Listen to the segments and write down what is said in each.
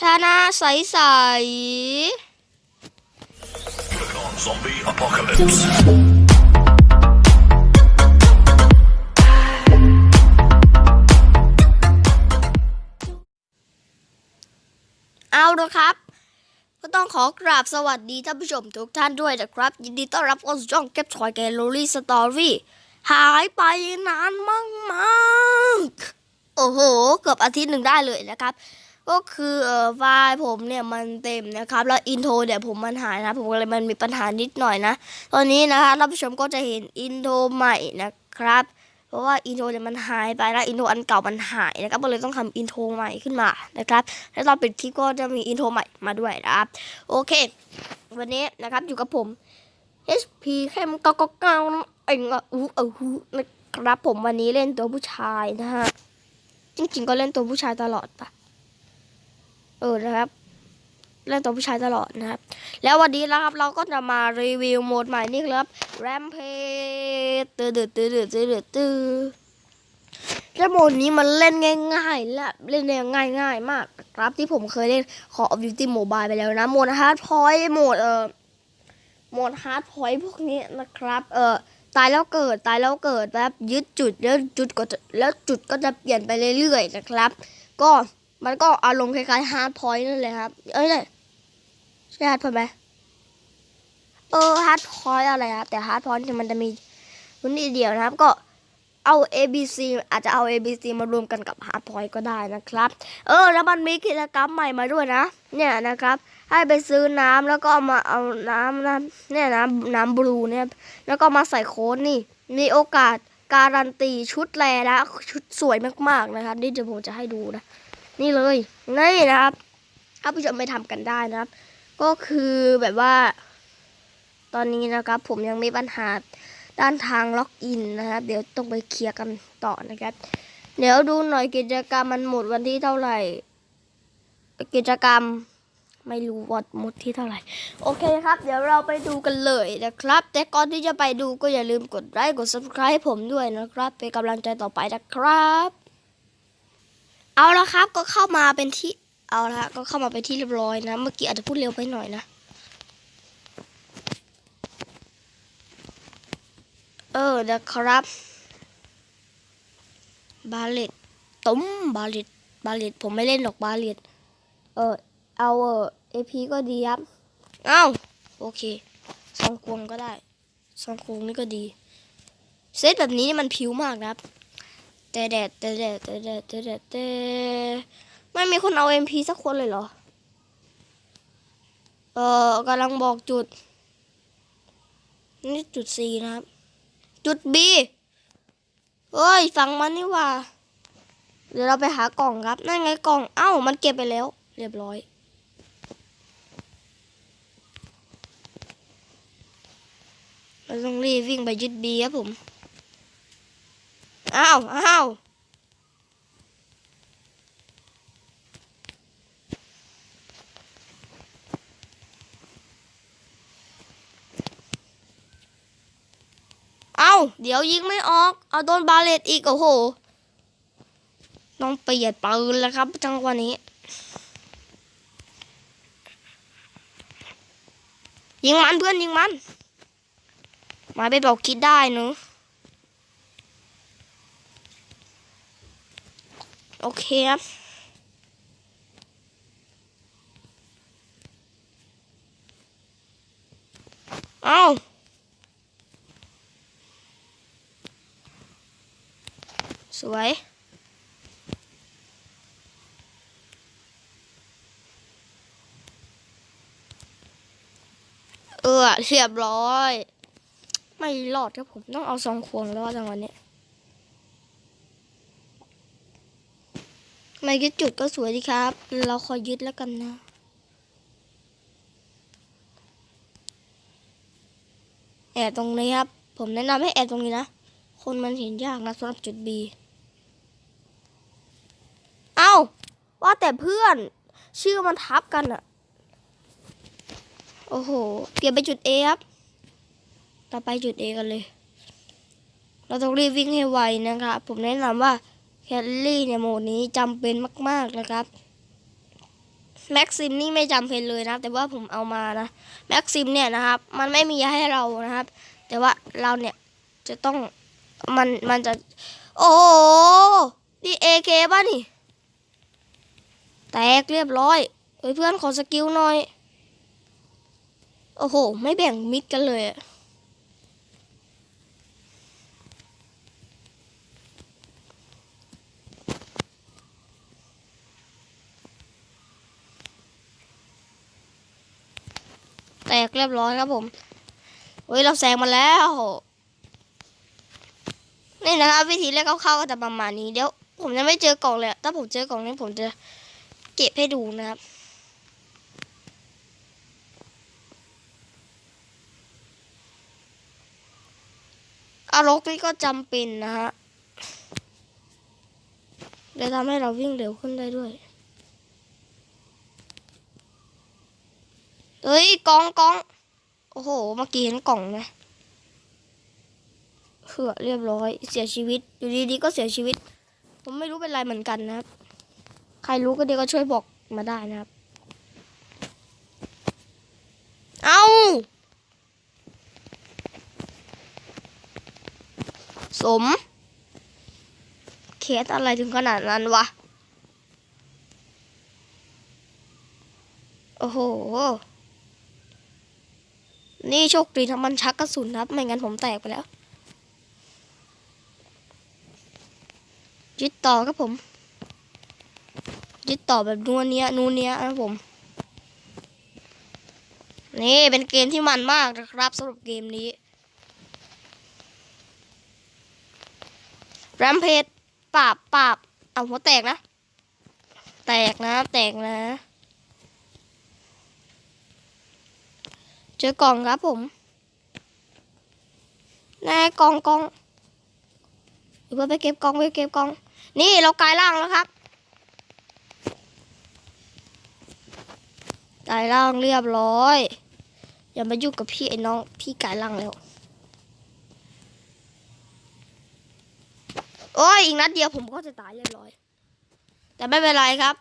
ชนะใสใสเอาละครับ ก็ต้องขอกราบสวัสดีท่านผู้ชมทุกท่านด้วยนะครับ ยินดีต้อนรับเข้าสู่ช่องเก็บทอยแกลลอรี่สตอรี่หายไปนานมากๆ โอ้โห เกือบอาทิตย์หนึ่งได้เลยนะครับ ก็คือเออไฟล์ผมเนี่ยมันเต็มนะครับ แล้วอินโทรเนี่ยผมมันหายนะผมก็เลยมันมีปัญหานิดหน่อยนะ ตอนนี้นะคะท่านผู้ชมก็จะเห็นอินโทรใหม่นะครับ เพราะว่าอินโทรเนี่ยมันหายไปแล้วอินโทรอันเก่ามันหายนะครับก็เลยต้องทำอินโทรใหม่ขึ้นมานะครับ แล้วตอนปิดคลิปก็จะมีอินโทรใหม่มาด้วยนะครับ โอเค วันนี้นะครับอยู่กับผม HP เข้มเก้าเก้าเก้าเองอะอู้เออฮูนะครับผมวันนี้เล่นตัวผู้ชายนะฮะจริงๆก็เล่นตัวผู้ชายตลอดปะ เออนะครับเล่นตัวผู้ชายตลอดนะครับ แล้ววันนี้นะครับเราก็จะมารีวิวโหมดใหม่นี่ครับ Rampage ตื้อตื้อตื้อตื้อตื้อตื้อแล้วโหมดนี้มันเล่นง่าย ๆ และเล่นได้ง่ายง่ายมากนะครับที่ผมเคยเล่น Call of Duty Mobile ไปแล้วนะโหมด Hard Point โหมดเอ่อโหมด Hard Point พวกนี้นะครับ เอ่อตายแล้วเกิดตายแล้วเกิดแบบยึดจุดแล้วจุดก็จะแล้วจุดก็จะเปลี่ยนไปเรื่อยๆนะครับ ก็ มันก็อารมณ์คล้ายๆ Hard Point นั่นเลยครับ เอ้ยเนี่ยใช่ Hard Point ไหมเออฮาร์ดพอยอะไรครับ แต่ฮาร์ดพอยมันจะมีรุ่นนี้เดียวนะครับ ก็เอา A B C อาจจะเอา A B C มารวมกันกับฮาร์ดพอยก็ได้นะครับ เออ แล้วมันมีกิจกรรมใหม่มาด้วยนะ เนี่ยนะครับ ให้ไปซื้อน้ำแล้วก็เอามาเอาน้ำน้ำเนี่ยน้ำน้ำบลูเนี่ย แล้วก็มาใส่โค้ดนี่ มีโอกาสการันตีชุดแลนะชุดสวยมากๆนะครับนี่จะผมจะให้ดูนะ นี่เลยนี่นะครับถ้าผู้ชมไปทำกันได้นะครับ ก็คือแบบว่า ตอนนี้นะครับ ผมยังมีปัญหาด้านทางล็อกอินนะครับ เดี๋ยวต้องไปเคลียร์กันต่อนะครับ เดี๋ยวดูหน่อยกิจกรรมมันหมดวันที่เท่าไหร่ กิจกรรมไม่รู้ว่าหมดที่เท่าไหร่ โอเคครับ เดี๋ยวเราไปดูกันเลยนะครับ แต่ก่อนที่จะไปดูก็อย่าลืมกดไลค์กด subscribe ผมด้วยนะครับ เป็นกำลังใจต่อไปนะครับ เอาละครับก็เข้ามาเป็นที่เอาละก็เข้ามาเป็นที่เรียบร้อยนะ เมื่อกี้อาจจะพูดเร็วไปหน่อยนะ เออนะครับบาเลตตุ้มบาเลตบาเลตผมไม่เล่นหรอกบาเลตเออเอาเออเอพีก็ดีครับเอ้าโอเคซองควงก็ได้ซองควงนี่ก็ดี เซตแบบนี้นี่มันผิวมากนะครับ แต่แดดแต่แดดแต่แดดแต่แดดแต่ไม่มีคนเอาเอ็มพีสักคนเลยเหรอ เออกำลังบอกจุด นี่จุด C นะครับ จุด B เอ้ยฟังมันนี่ว่า เดี๋ยวเราไปหากล่องครับ นั่นไงกล่อง เอ้า มันเก็บไปแล้ว เรียบร้อยเราต้องรีบวิ่งไปยึด B ครับผม อ้าวอ้าวเอาเดี๋ยวยิงไม่ออก เอาโดนบาเลตอีก โอ้โห ต้องเปลี่ยนปืนแล้วครับ จังหวะนี้ ยิงมันเพื่อนยิงมัน มาไปบอกคิดได้เนอะ โอเคครับเอาสวย เออเรียบร้อย ไม่รอดครับผม ต้องเอาสองควงรอดจังวันนี้ ไมยึดจุดก็สวยดีครับ เราคอยยึดแล้วกันนะ แอบตรงนี้ครับ ผมแนะนำให้แอบตรงนี้นะ คนมันเห็นยากนะสำหรับจุด B เอ้า ว่าแต่เพื่อนชื่อมันทับกันอะโอ้โห เปลี่ยนไปจุด A ครับ ต่อไปจุด A กันเลย เราต้องรีบวิ่งให้ไวนะครับ ผมแนะนำว่า แคลรี่เนี่ยโหมดนี้จำเป็นมาก ๆนะครับแม็กซิมนี่ไม่จำเป็นเลยนะแต่ว่าผมเอามานะแม็กซิมเนี่ยนะครับ มันไม่มีให้เรานะครับ แต่ว่าเราเนี่ยจะต้องมันมันจะ โอ้โหนี่เอเคป่ะนี่ แตกเรียบร้อยเฮ้ยเพื่อนขอสกิลหน่อย โอ้โห ไม่แบ่งมิดกันเลยอะ แตกเรียบร้อยครับผมเฮ้ยเราแซงมาแล้วนี่นะครับวิธีแรกคร่าวๆก็จะประมาณนี้เดี๋ยวผมยังไม่เจอกล่องเลยถ้าผมเจอกล่องนี้ผมจะเก็บให้ดูนะครับอารกนี่ก็จำเป็นนะฮะจะทำให้เราวิ่งเร็วขึ้นได้ด้วย เฮ้ยกองกองโอ้โห เมื่อกี้เห็นกล่องนะเหือเรียบร้อย เสียชีวิต อยู่ดีๆก็เสียชีวิต ผมไม่รู้เป็นไรเหมือนกันนะครับ ใครรู้ก็เดี๋ยวก็ช่วยบอกมาได้นะครับ เอาสม เคสอะไรถึงขนาดนั้นวะ โอ้โห นี่โชคดีทำมันชักกระสุนครับ ไม่งั้นผมแตกไปแล้ว ยึดต่อครับผม ยึดต่อแบบนัวเนี้ยนูเนี้ยนะครับผม นี่เป็นเกมที่มันมากนะครับสำหรับเกมนี้แรมเพจปราบปราบเอาหัวแตกนะ แตกนะ แตกนะ เจอกล่องครับผมแน่กล่องกล่องเดี๋ยวไปเก็บกล่องไปเก็บกล่อง นี่เรากลายร่างแล้วครับกลายร่างเรียบร้อย อย่ามายุ่งกับพี่ไอ้น้องพี่กลายร่างแล้วโอ้ยอีกนัดเดียวผมก็จะตายเรียบร้อย แต่ไม่เป็นไรครับ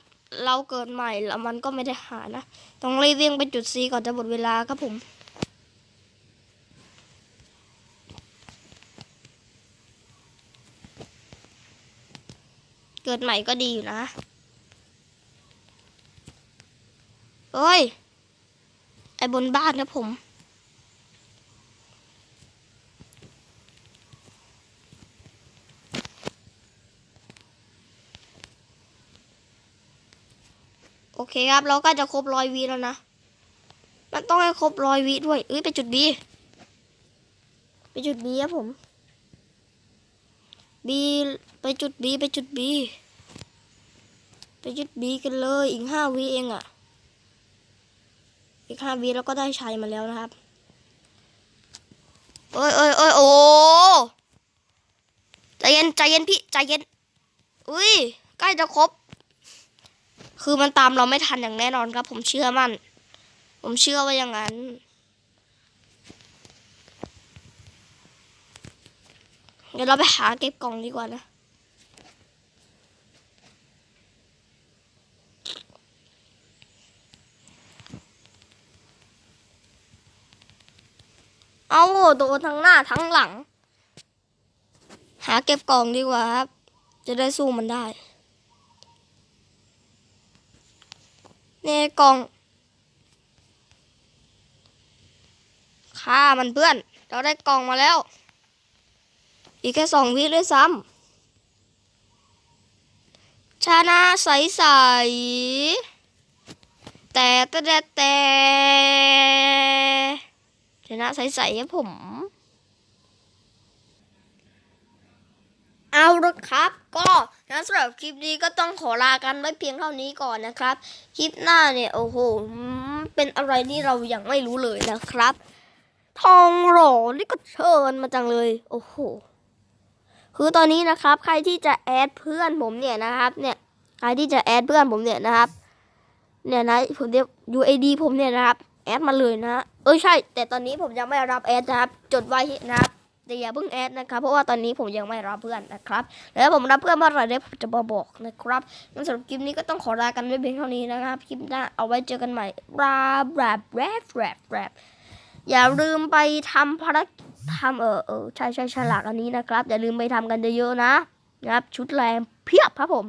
เราเกิดใหม่แล้วมันก็ไม่ได้หานะ ต้องรีบวิ่งไปจุดซีก่อนจะหมดเวลาครับผม เกิดใหม่ก็ดีอยู่นะเอ้ย ไอ้บนบ้านนะผม เคครับ เราก็จะครบร้อยวิแล้วนะ มันต้องให้ครบร้อยวิด้วย เอ้ยไปจุดบีไปจุดบีครับผมบีไปจุดบีไปจุดบีไปจุดบีกันเลยอีกห้าวิเองอะ่ะ อีกห้าวิแล้วก็ได้ชัยมาแล้วนะครับเอ้ยเอ้ยเอ้ยโอ้ใจเย็นใจเย็นพี่ใจเย็นอุ้ยใกล้จะครบ คือมันตามเราไม่ทันอย่างแน่นอนครับ ผมเชื่อมั่น ผมเชื่อว่าอย่างนั้น เดี๋ยวเราไปหาเก็บกล่องดีกว่านะเอาโดนทั้งหน้าทั้งหลัง หาเก็บกล่องดีกว่าครับ จะได้สู้มันได้ นี่กล่องฆ่ามันเพื่อน เราได้กล่องมาแล้ว อีกแค่สองวิด้วยซ้ำชนะใสใสแต่แต่แต่แต่ชนะใสใสครับผม เอาละครับ ก็นสำหรับคลิปนี้ก็ต้องขอลากันไว้เพียงเท่านี้ก่อนนะครับ คลิปหน้าเนี่ยโอ้โหเป็นอะไรที่เรายังไม่รู้เลยนะครับ ทองหล่อนี่ก็เชิญมาจังเลย โอ้โหคือตอนนี้นะครับ ใครที่จะแอดเพื่อนผมเนี่ยนะครับ เนี่ยใครที่จะแอดเพื่อนผมเนี่ยนะครับ เนี่ยนะผมเรียก UID ผมเนี่ยนะครับ แอดมาเลยนะ เออใช่ แต่ตอนนี้ผมยังไม่รับแอดนะครับ จดไว้นะครับ แต่อย่าเพิ่งแอดนะครับเพราะว่าตอนนี้ผมยังไม่รับเพื่อนนะครับ แล้วผมรับเพื่อนเมื่อไหร่เดี๋ยวผมจะมาบอกนะครับงั้นสำหรับคลิปนี้ก็ต้องขอลากันด้วยเพียงเท่านี้นะครับคลิปหน้าเอาไว้เจอกันใหม่ราบราบแรบแรบแรบอย่าลืมไปทำภารกิจทำเออเออใช่ใช่ฉลากอันนี้นะครับ อย่าลืมไปทำกันเยอะๆนะนะครับ ชุดแรงเพียบครับผม